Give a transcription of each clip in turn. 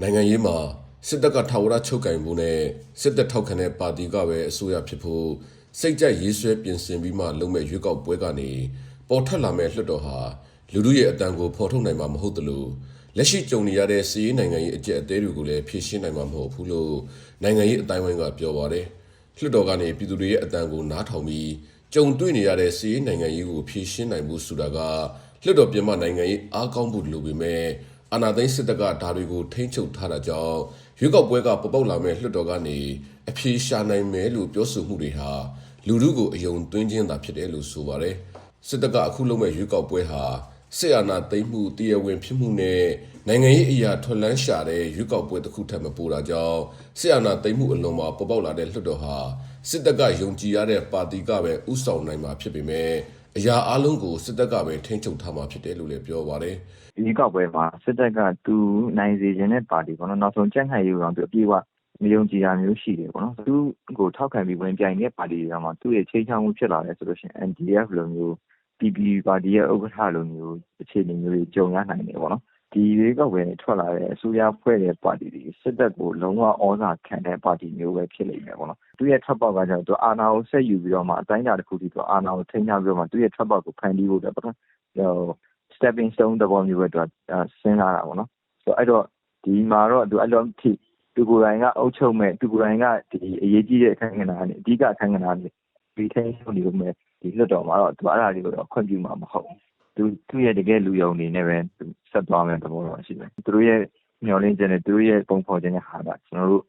နိုင်ငံရေးမှာစစ်တပ်ကထာဝရချုပ်ကင်မှုနဲ့စစ်တပ်ထောက်ခံတဲ့ပါတီကပဲအစိုးရဖြစ်ဖို့စိတ်ကြိုက်ရေးဆွဲပြင်ဆင်ပြီးမှလုပ်မဲ့ရွေးကောက်ပွဲကနေပေါ်ထွက်လာမဲ့လွှတ်တော်ဟာလူထုရဲ့အတန်ကိုဖော်ထုတ်နိုင်မှာမဟုတ်သလိုလက်ရှိကြုံနေရတဲ့စီးရေးနိုင်ငံရေးအကျက်အသေးတွေကိုလည်းဖြေရှင်းနိုင်မှာမဟုတ်ဘူးလို့နိုင်ငံရေးအတိုင်းအဝိုင်းကပြောပါတယ်လွှတ်တော်ကနေပြည်သူတွေရဲ့အတန်ကိုနားထောင်ပြီးကြုံတွေ့နေရတဲ့စီးရေးနိုင်ငံရေးကိုဖြေရှင်းနိုင်မှုဆိုတာကလွှတ်တော်ပြင်ပနိုင်ငံရေးအားကောင်းဖို့လိုပေမဲ့ အာဏာသိမ်းစစ်တပ်ကဒါတွေကိုထိန်းချုပ်ထားတာကြောင့်ရွေးကောက်ပွဲကပေါ်ပေါက်လာမဲ့လွှတ်တော်ကနေအပြေရှာနိုင်မယ်လို့ပြောဆိုမှုတွေဟာလူထုကိုအယုံသွင်းခြင်းသာဖြစ်တယ်လို့ဆိုပါတယ်စစ်တပ်ကအခုလုပ်မဲ့ရွေးကောက်ပွဲဟာစစ်အာဏာသိမ်းမှုတရားဝင်ဖြစ်မှုနဲ့နိုင်ငံရေးအရာထွက်လန်းရှာတဲ့ရွေးကောက်ပွဲတစ်ခုထပ်မပိုတာကြောင့်စစ်အာဏာသိမ်းမှုအလွန်မှာပေါ်ပေါက်လာတဲ့လွှတ်တော်ဟာစစ်တပ်ကယုံကြည်ရတဲ့ပါတီကပဲဥဆောင်နိုင်မှာဖြစ်ပေမဲ့ အရာအလုံးကိုစစ်တပ်ကပဲထိန်းချုပ်ထားမှာဖြစ်တယ်လို့လည်းပြောပါတယ်ဒီကောက်ပွဲမှာစစ်တပ်ကသူနိုင်စေခြင်းတဲ့ပါတီပေါ့နော်နောက်ဆုံးကြက်ခိုင်ယူအောင်သူအပြေးအဝမယုံကြည်တာမျိုးရှိတယ်ပေါ့နော်သူကိုထောက်ခံပြီးဝင်ပြိုင်တဲ့ပါတီတွေကမှသူ့ရဲ့ချိန်ချောင်းမှုဖြစ်လာတယ်ဆိုလို့ရှိရင် NDF လိုမျိုး PP ပါတီရဲ့ဥက္ကဋ္ဌလိုမျိုးအခြေအနေမျိုးတွေကြုံရနိုင်တယ်ပေါ့နော် ဒီရွေးကောက်ပွဲထွက်လာတဲ့အစိုးရဖွဲ့တဲ့ပါတီတွေစစ်တပ်ကိုလုံးဝဩဇာခံတဲ့ပါတီမျိုးပဲဖြစ်လိမ့်မယ်ပေါ့နော်သူရဲ့ထွက်ပေါက်ကကျတော့သူအာဏာကိုဆက်ယူပြီးတော့မှအတိုင်းအတာတစ်ခုထိသူအာဏာကိုထိန်းချုပ်ပြီးတော့မှသူရဲ့ထွက်ပေါက်ကိုဖန်တီးဖို့တယ်ပေါ့နော်ဟို stepping stone သဘောမျိုးပဲသူကစဉ်းစားတာပေါ့နော်ဆိုတော့အဲ့တော့ဒီမှာတော့သူအဲ့လိုထိသူကိုယ်တိုင်ကအုပ်ချုပ်မဲ့သူကိုယ်တိုင်ကဒီအရေးကြီးတဲ့အခန်းကဏ္ဍကနေအဓိကအခန်းကဏ္ဍကနေဒီထိန်းချုပ်နေလို့မဲ့ဒီလွတ်တော်မှာတော့သူအဲ့ဒါတွေကိုတော့ခွင့်ပြုမှာမဟုတ်ဘူးသူသူ့ရဲ့တကယ်လူယုံနေနဲ့ပဲ ဆက်သွားမယ်သဘောတော့ရှိတယ်သူတို့ရဲ့မျောလင်းချက်နဲ့သူတို့ရဲ့ပုံဖော်ခြင်းနဲ့ဟာကကျွန်တော်တို့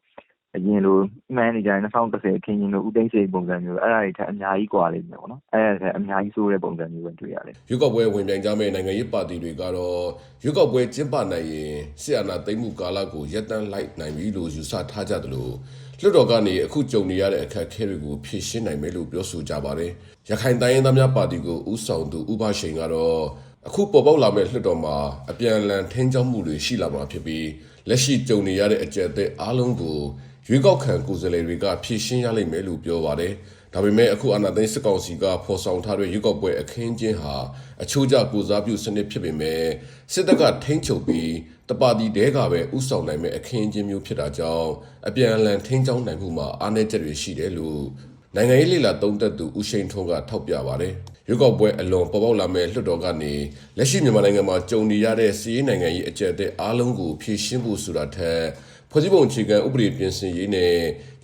အရင်လိုမှန်းနေကြရင်2010ခင်းရင်လိုဥသိမ်းစိန်ပုံစံမျိုးအဲ့ဒါတွေထက်အများကြီးกว่าလိမ့်မယ်ပေါ့နော်အဲ့ဒါထက်အများကြီးဆိုးတဲ့ပုံစံမျိုးပဲတွေ့ရတယ် ရွေးကောက်ပွဲဝင်ပြိုင်ကြမဲ့နိုင်ငံရေးပါတီတွေကတော့ရွေးကောက်ပွဲကျင်းပနိုင်ရင်ဆီယနာသိမ်းမှုကာလကိုရပ်တန့်လိုက်နိုင်ပြီလို့ယူဆထားကြတယ်လို့လွှတ်တော်ကနေအခုကြုံနေရတဲ့အခက်အခဲတွေကိုဖြေရှင်းနိုင်မယ်လို့ပြောဆိုကြပါတယ်။ရခိုင်တိုင်းရင်းသားများပါတီကိုဥဆောင်သူဥပရှိန်ကတော့ အခုပေါ်ပေါက်လာမဲ့လွှတ်တော်မှာအပြန်အလှန်ထိန်းချောင်းမှုတွေရှိလာမှာဖြစ်ပြီးလက်ရှိကြုံနေရတဲ့အကြက်အသက်အားလုံးကိုရွေးကောက်ခံကိုယ်စားလှယ်တွေကဖြေရှင်းရလိမ့်မယ်လို့ပြောပါတယ်။ဒါပေမဲ့အခုအာဏာသိမ်းစစ်ကောင်စီကဖော်ဆောင်ထားတဲ့ရွေးကောက်ပွဲအခင်းကျင်းဟာအချို့ကြကိုစားပြုစနစ်ဖြစ်ပေမဲ့စစ်တပ်ကထိန်းချုပ်ပြီးတပါတီတဲကပဲဥဆောင်နိုင်မဲ့အခင်းကျင်းမျိုးဖြစ်တာကြောင့်အပြန်အလှန်ထိန်းချောင်းနိုင်မှုမှာအားနည်းချက်တွေရှိတယ်လို့နိုင်ငံရေးလှိလာသုံးသက်သူဦးရှိန်ထွန်းကထောက်ပြပါတယ်။ ရွေးကောက်ပွဲအလွန်ပေါ်ပေါက်လာမဲ့လွှတ်တော်ကနေလက်ရှိမြန်မာနိုင်ငံမှာကြုံနေရတဲ့စီးရေးနိုင်ငံရေးအကြက်အသက်အားလုံးကိုဖြေရှင်းဖို့ဆိုတာထက်ဖွဲ့စည်းပုံအခြေခံဥပဒေပြင်ဆင်ရေးနဲ့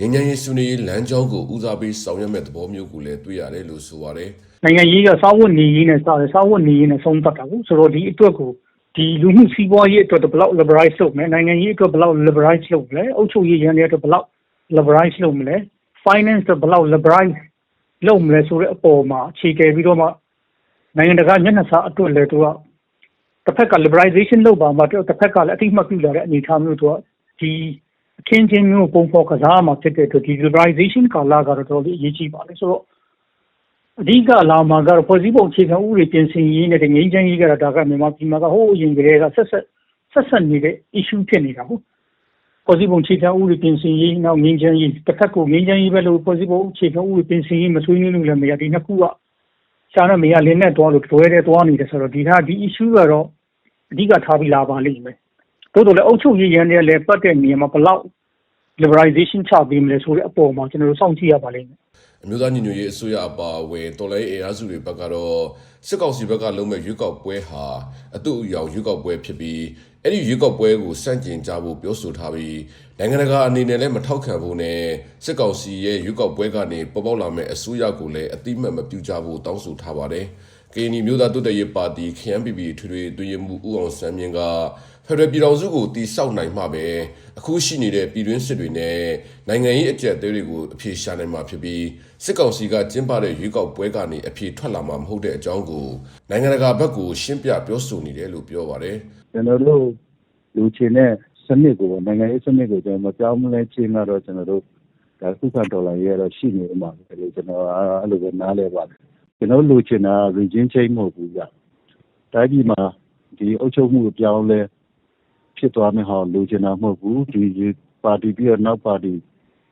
ငញ្ញရေးဆွေးနွေးရေးလမ်းကြောင်းကိုဦးစားပေးဆောင်ရွက်မဲ့သဘောမျိုးကိုလည်းတွေ့ရတယ်လို့ဆိုပါတယ်နိုင်ငံရေးကစာဝတ်နေရေးနဲ့စတယ်စာဝတ်နေရေးနဲ့ဆုံးသက်တာကိုဆိုတော့ဒီအတွက်ကိုဒီလူမှုစီးပွားရေးအတွက်ဘယ်လောက် liberalize လုပ်မလဲနိုင်ငံရေးအတွက်ဘယ်လောက် liberalize လုပ်မလဲအုပ်ချုပ်ရေးရန်တွေအတွက်ဘယ်လောက် liberalize လုပ်မလဲ finance အတွက်ဘယ်လောက် liberalize လုပ်မလဲဆိုတဲ့အပေါ်မှာအခြေခံပြီးတော့မှနိုင်ငံတကာညနေစာအတွက်လည်းသူကတစ်ဖက်က liberalization လုပ်ပါမှာတစ်ဖက်ကလည်းအတိအမှတ်ပြုလာတဲ့အနေအထားမျိုးသူကဒီအခင်းချင်းမျိုးပုံဖော်ကစားမှာဖြစ်တဲ့အတွက်ဒီ liberalization ကာလကတော့တော်တော်လေးအရေးကြီးပါလေဆိုတော့အဓိကလာမှာကတော့ဖွဲ့စည်းပုံအခြေခံဥပဒေပြင်ဆင်ရေးနဲ့ငြိမ်းချမ်းရေးကတော့ဒါကမြန်မာပြည်မှာကဟိုးအရင်ကတည်းကဆက်ဆက်ဆက်ဆက်နေတဲ့ issue ဖြစ်နေတာဟုတ် ဖွဲ့စည်းပုံအခြေခံဥပဒေပြင်ဆင်ရေးနောက်ငြိမ်းချမ်းရေးတစ်ခါကိုငြိမ်းချမ်းရေးပဲလို့ဖွဲ့စည်းပုံအခြေခံဥပဒေပြင်ဆင်ရေးမဆွေးနွေးလို့လည်းမရဒီနှစ်ခုကရှားနဲ့မရလင်းနဲ့တွားလို့တွဲတဲ့တွားနေတယ်ဆိုတော့ဒီဟာဒီ issue ကတော့အဓိကထားပြီးလာပါလိမ့်မယ်တိုးတော်လည်းအုပ်ချုပ်ရေးရန်တွေလည်းပတ်တဲ့နေရာမှာဘလောက် liberalization ချပေးမလဲဆိုတဲ့အပေါ်မှာကျွန်တော်တို့စောင့်ကြည့်ရပါလိမ့်မယ်အမျိုးသားညီညွတ်ရေးအစိုးရအပါအဝင်တော်လိုင်းအေအားစုတွေဘက်ကတော့စစ်ကောင်စီဘက်ကလုံးမဲ့ရွေးကောက်ပွဲဟာအတူအယောင်ရွေးကောက်ပွဲဖြစ်ပြီး အဲ့ဒီရွေးကောက်ပွဲကိုစန့်ကျင်ကြဖို့ပြောဆိုထားပြီးနိုင်ငံတကာအနေနဲ့လည်းမထောက်ခံဖို့နဲ့စစ်ကောင်စီရဲ့ရွေးကောက်ပွဲကနေပေါ်ပေါက်လာမဲ့အစိုးရကိုလည်းအတိမတ်မပြုကြဖို့တောင်းဆိုထားပါတယ်။ ကရင်မျိုးသားတုတ်တရေးပါတီ KNPP ထွေထွေတွင်ရမှုဦးအောင်စမ်းမြင့်ကဖက်ဒရယ်ပြည်တော်စုကိုတီဆောက်နိုင်မှပဲအခုရှိနေတဲ့ပြည်တွင်းစစ်တွေနဲ့နိုင်ငံရေးအကြက်သေးတွေကိုအပြေရှာနိုင်မှာဖြစ်ပြီးစစ်ကောင်စီကကျင်းပတဲ့ရွေးကောက်ပွဲကနေအပြေထွက်လာမှာမဟုတ်တဲ့အကြောင်းကိုနိုင်ငံတကာဘက်ကိုရှင်းပြပြောဆိုနေတယ်လို့ပြောပါတယ်ကျွန်တော်တို့လူချင်းတဲ့စနစ်ကိုနိုင်ငံရေးစနစ်ကိုကျွန်တော်မပြောင်းမလဲချင်းကတော့ကျွန်တော်တို့ဒါခုခံတော်လှန်ရေးကတော့ရှိနေမှာပဲလေကျွန်တော်အဲ့လိုပဲနားလဲပါတယ် ကျွန်တော်လူချင်းတာ region change မဟုတ်ဘူးကြာတိုင်းပြည်မှာဒီအုပ်ချုပ်မှုအပြောင်းလဲဖြစ်သွားမယ်ဟောလူချင်းတာမဟုတ်ဘူးဒီပါတီပြီးတော့နောက်ပါတီ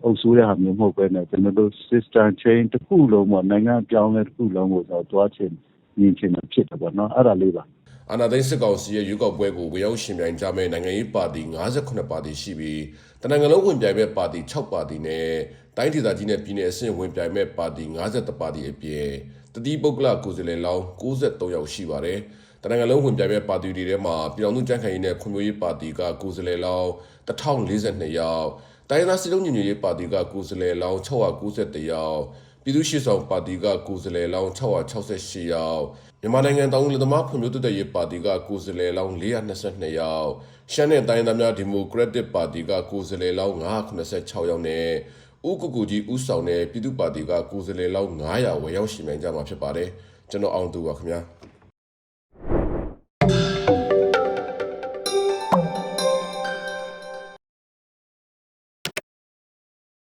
အုပ်စိုးရဟာမျိုးမဟုတ်ပဲねကျွန်တော်တို့ system change တစ်ခုလုံးပေါ့နိုင်ငံအပြောင်းလဲတစ်ခုလုံးကိုတော့တွားချင်မြင်ချင်တာဖြစ်တယ်ပေါ့နော်အဲ့ဒါလေးပါအာဏာသိမ်းစစ်ကောင်စီရဲ့ရွေးကောက်ပွဲကိုဝင်ရောက်ရှင်ပြိုင်ကြမဲ့နိုင်ငံရေးပါတီ58ပါတီရှိပြီးတနင်္ဂနွေလုံးဝင်ပြိုင်မဲ့ပါတီ6ပါတီနဲ့တိုင်းဒေသကြီးနဲ့ပြည်내အဆင့်ဝင်ပြိုင်မဲ့ပါတီ53ပါတီအပြင် တတိပုဂ္ဂလကိုယ်စားလှယ်လောင်း63ယောက်ရှိပါတယ်။တနင်္ဂနွေလုံးဝင်ပြိုင်မဲ့ပါတီတွေထဲမှာပြည်တော်စုကြံ့ခိုင်ရေးနဲ့ခွန်မျိုးရေးပါတီကကိုယ်စားလှယ်လောင်း1042ယောက်တိုင်းဒေသစစ်လုံးညီညွတ်ရေးပါတီကကိုယ်စားလှယ်လောင်း691ယောက်ပြည်သူ့ရှေ့ဆောင်ပါတီကကိုယ်စားလှယ်လောင်း668ယောက်မြန်မာနိုင်ငံတောင်ဦးလက်သမားဖွံ့ဖြိုးတိုးတက်ရေးပါတီကကိုယ်စားလှယ်လောင်း422ယောက်ရှမ်းနယ်တိုင်းသားများဒီမိုကရက်တစ်ပါတီကကိုယ်စားလှယ်လောင်း986ယောက်နဲ့ ဥက္ကကူကြီးဥဆောင်တဲ့ပြည်သူ့ပါတီကကိုယ်စားလှယ်လောင်း900ဝယ်ရောက်ရှိနိုင်ကြမှာဖြစ်ပါတယ်ကျွန်တော်အောင်သူပါခင်ဗျာ